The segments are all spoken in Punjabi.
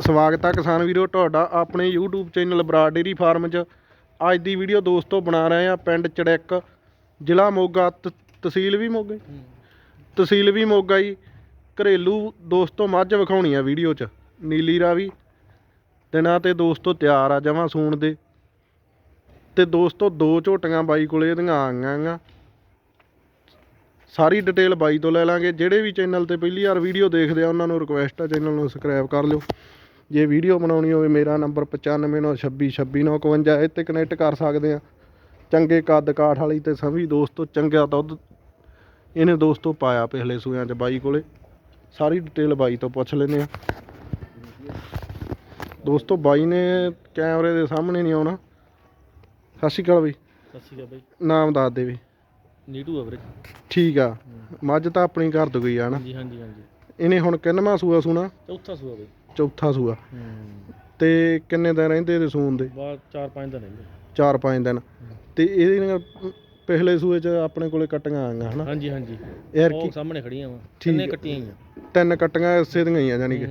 ਸਵਾਗਤ ਆ ਕਿਸਾਨ ਵੀਰੋ, ਤੁਹਾਡਾ ਆਪਣੇ YouTube channel Brar dairy farm 'ਚ। ਅੱਜ ਦੀ ਵੀਡੀਓ ਦੋਸਤੋ ਬਣਾ ਰਹੇ ਆ ਪਿੰਡ ਚੜੈਕ, ਜ਼ਿਲ੍ਹਾ ਮੋਗਾ, ਤ- ਤਹਿਸੀਲ ਵੀ ਮੋਗਾ ਤਹਿਸੀਲ ਵੀ ਮੋਗਾ ਜੀ। ਘਰੇਲੂ ਦੋਸਤੋ ਮੱਝ ਵਿਖਾਉਣੀ ਆ ਵੀਡੀਓ 'ਚ, ਨੀਲੀ ਰਾਵੀ। ਦਿਨਾਂ ਤੇ ਦੋਸਤੋ ਤਿਆਰ ਆ ਜਮਾਂ ਸੂਣ ਦੇ। ਤੇ ਦੋਸਤੋ ਦੋ ਝੋਟੀਆਂ ਬਾਈ ਕੋਲੇ ਇਹਦੀਆਂ ਆਈਆਂ ਗਾ ਸਾਰੀ ਡਿਟੇਲ ਬਾਈ ਤੋਂ ਲੈ ਲਾਂਗੇ। ਜਿਹੜੇ ਵੀ ਚੈਨਲ ਤੇ ਪਹਿਲੀ ਵਾਰ ਵੀਡੀਓ ਦੇਖਦੇ ਆ, ਉਹਨਾਂ ਨੂੰ ਰਿਕੁਐਸਟ ਆ, ਚੈਨਲ ਨੂੰ ਸਬਸਕ੍ਰਾਈਬ ਕਰ ਲਿਓ। ਜੇ ਵੀਡੀਓ ਬਣਾਉਣੀ ਹੋਵੇ ਮੇਰਾ ਨੰਬਰ 9596262659 ਇਹ ਤੇ ਕਨੈਕਟ ਕਰ ਸਕਦੇ ਆ ਚੰਗੇ ਕੱਦ ਕਾਠ ਵਾਲੀ ਤੇ ਸਭੀ ਦੋਸਤੋ ਚੰਗਾ ਦੁੱਧ। ਇਹਨੇ ਦੋਸਤੋ ਪਾਇਆ ਪਿਛਲੇ ਸੂਆਂ 'ਚ ਬਾਈ ਕੋਲੇ। ਸਾਰੀ ਡਿਟੇਲ ਬਾਈ ਤੋਂ ਪੁੱਛ ਲੈਨੇ ਆ ਦੋਸਤੋ ਬਾਈ ਨੇ ਕੈਮਰੇ ਦੇ ਸਾਹਮਣੇ ਨਹੀਂ ਆਉਣਾ। ਸਤਿ ਸ਼੍ਰੀ ਅਕਾਲ ਬਈ। ਸਤਿ ਸ਼੍ਰੀ ਅਕਾਲ ਬਾਈ। ਨਾਮ ਦੱਸ ਦੇ ਵੀ ਨੀਟੂ ਆ ਵੀਰੇ। ਠੀਕ ਆ। ਮੱਝ ਤਾਂ ਆਪਣੀ ਘਰ ਤੋਂ ਗਈ ਆ ਨਾ ਹਾਂਜੀ ਹਾਂਜੀ ਹਾਂਜੀ। ਇਹਨੇ ਹੁਣ ਕਿੰਨਵਾਂ ਸੂਆ ਸੂਣਾ? ਚੌਥਾ ਸੂਆ ਬਾਈ। ਚੌਥਾ ਸੂਆ। ਤੇ ਕਿੰਨੇ ਦਿਨ ਰਹਿੰਦੇ ਇਹਦੇ ਸੂਣ ਦੇ? ਬਾਅਦ 4-5 ਦਿਨ ਰਹਿੰਦੇ। 4-5 ਦਿਨ। ਤੇ ਇਹਦੀਆਂ ਪਿਛਲੇ ਸੂਏ 'ਚ ਆਪਣੇ ਕੋਲੇ ਕੱਟੀਆਂ ਆਈਆਂ ਹਨਾ? ਹਾਂਜੀ ਹਾਂਜੀ। ਯਾਰ ਕੀ ਸਾਹਮਣੇ ਖੜੀਆਂ ਵਾ। ਆ। ਕੱਟੀਆਂ ਹੋਈਆਂ ਤਿੰਨ ਕੱਟੀਆਂ ਇਸੇ ਦੀਆਂ ਹੀ ਆ ਜਾਨੀ ਕਿ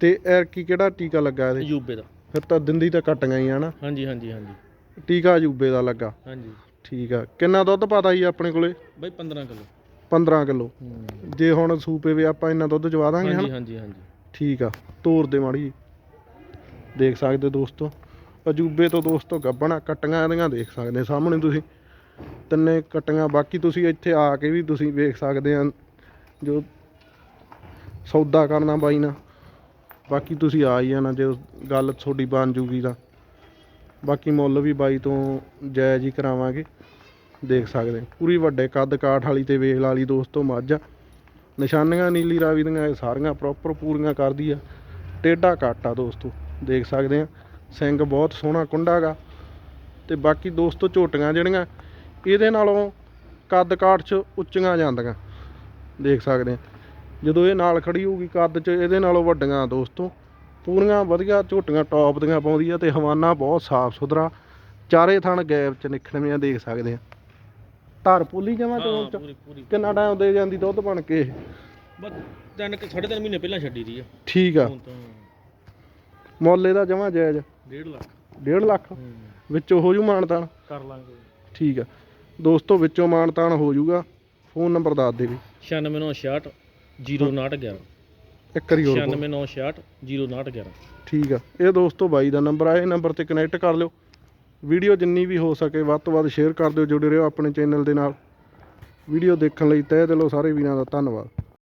ਤੇ ਐਰ ਕੀ ਕਿਹੜਾ ਟੀਕਾ ਲੱਗਾ ਇਹਦੇ? ਯੂਬੇ ਦਾ। ਫਿਰ ਤਾਂ ਦਿੰਦੀ ਤਾਂ ਕੱਟੀਆਂ ਹੀ ਆ ਨਾ ਹਾਂਜੀ ਹਾਂਜੀ ਹਾਂਜੀ। ਟੀਕਾ ਅਜੂਬੇ ਦਾ ਲੱਗਾ। ਹਾਂਜੀ। ਠੀਕ ਆ। ਕਿੰਨਾ ਦੁੱਧ ਪਤਾ ਜੀ ਆਪਣੇ ਕੋਲੇ? ਬਾਈ 15 ਕਿਲੋ। 15 ਕਿਲੋ। ਜੇ ਹੁਣ ਸੂਪੇ ਵੀ ਆਪਾਂ ਇੰਨਾ ਦੁੱਧ ਚਵਾ ਦਾਂਗੇ ਹਾਂਜੀ ਹਨਾ? ਹਾਂਜੀ ਹਾਂਜੀ। ਠੀਕ ਆ, ਤੋਰ ਦੇ ਮਾੜੀ ਜਿਹੀ। ਦੇਖ ਸਕਦੇ ਦੋਸਤੋ, ਅਜੂਬੇ ਤੋਂ ਦੋਸਤੋ ਗੱਬਣਾ, ਕਟੀਆਂ ਇਹਦੀਆਂ ਦੇਖ ਸਕਦੇ ਸਾਹਮਣੇ ਤੁਸੀਂ। ਤਿੰਨੇ ਕਟੀਆਂ, ਬਾਕੀ ਤੁਸੀਂ ਇੱਥੇ ਆ ਕੇ ਵੀ ਤੁਸੀਂ ਵੇਖ ਸਕਦੇ ਆ, ਜੋ ਸੌਦਾ ਕਰਨਾ ਬਾਈ ਨਾਲ। ਬਾਕੀ ਤੁਸੀਂ ਆ ਹੀ ਜਾਣਾ, ਜੇ ਗੱਲ ਤੁਹਾਡੀ ਬਣ ਜੂਗੀ ਤਾਂ। ਬਾਕੀ ਮੁੱਲ ਵੀ ਬਾਈ ਤੋਂ ਜਾਇਜ਼ ਹੀ ਕਰਾਵਾਂਗੇ। ਦੇਖ ਸਕਦੇ ਪੂਰੀ ਵੱਡੇ ਕੱਦ ਕਾਠ ਵਾਲੀ ਤੇ ਵੇਲ ਵਾਲੀ ਦੋਸਤੋ, ਮੱਝ। ਨਿਸ਼ਾਨੀਆਂ ਨੀਲੀ ਰਾਵੀ ਦੀਆਂ ਇਹ ਸਾਰੀਆਂ ਪ੍ਰੋਪਰ ਪੂਰੀਆਂ ਕਰਦੀ ਆ। ਟੇਢਾ ਕੱਟ ਆ ਦੋਸਤੋ, ਦੇਖ ਸਕਦੇ ਆ। ਸਿੰਘ ਬਹੁਤ ਸੋਹਣਾ ਕੁੰਡਾ ਗਾ। ਤੇ ਬਾਕੀ ਦੋਸਤੋ ਝੋਟੀਆਂ ਜਿਹੜੀਆਂ, ਇਹਦੇ ਨਾਲੋਂ ਕੱਦ ਕਾਠ 'ਚ ਉੱਚੀਆਂ ਜਾਂਦੀਆਂ। ਦੇਖ ਸਕਦੇ ਆ। ਜਦੋਂ ਇਹ ਨਾਲ ਖੜੀ ਹੋਊਗੀ ਕੱਦ 'ਚ, ਇਹਦੇ ਨਾਲੋਂ ਵੱਡੀਆਂ ਦੋਸਤੋ, ਪੂਰੀਆਂ ਵਧੀਆ ਝੋਟੀਆਂ ਟੌਪ ਦੀਆਂ ਪਾਉਂਦੀ ਆ ਤੇ ਹਵਾਨਾ ਬਹੁਤ ਸਾਫ਼ ਸੁਥਰਾ। ਚਾਰੇ ਥਣ ਗੈਪ 'ਚ ਨਿਖੜਵੀਆਂ ਦੇਖ ਸਕਦੇ ਆ। ਧਰ ਪੁੱਲੀ ਹਾਂ ਤੋਂ ਪੂਰੀ ਪੂਰੀ। ਕਿੰਨਾ ਟਾਈਮ ਦੇ ਜਾਂਦੀ ਦੁੱਧ ਬਣ ਕੇ? ਬਸ ਤਿੰਨ ਕੁ- ਸਾਢੇ ਤਿੰਨ ਮਹੀਨੇ ਪਹਿਲਾਂ ਛੱਡੀ ਦੀ ਆ। ਠੀਕ ਆ। ਹੁਣ ਤਾਂ ਮੁੱਲ ਇਹਦਾ ਜਮਾ ਜਾਇਜ਼? 1.5 ਲੱਖ। 1.5 ਲੱਖ? ਹੂੰ। ਵਿੱਚੋਂ ਹੋ ਜੂ ਮਾਨਤਾਨ ਕਰ ਲਾਂਗੇ। ਠੀਕ ਆ। ਦੋਸਤੋ ਵਿੱਚੋਂ ਮਾਨਤਾਨ ਹੋ ਜੂਗਾ। ਫੋਨ ਨੰਬਰ ਦੱਸ ਦੇ ਵੀ। 9696 0911 ਇੱਕ ਵਾਰੀ ਹੋਰ ਬੋਲ। 9696 0911 ਠੀਕ ਆ। ਇਹ ਦੋਸਤੋ ਬਾਈ ਦਾ ਨੰਬਰ ਆ। ਇਹ ਨੰਬਰ ਤੇ ਕਨੈਕਟ ਕਰ ਲਿਓ। ਵੀਡੀਓ ਜਿੰਨੀ ਵੀ ਹੋ ਸਕੇ ਵੱਧ ਤੋਂ ਵੱਧ ਸ਼ੇਅਰ ਕਰ ਦਿਓ ਜੁੜੇ ਰਹੋ ਆਪਣੇ ਚੈਨਲ ਦੇ ਨਾਲ। ਵੀਡੀਓ ਦੇਖਣ ਲਈ ਤਹਿ ਦਿਲੋਂ ਸਾਰੇ ਵੀਰਾਂ ਦਾ ਧੰਨਵਾਦ।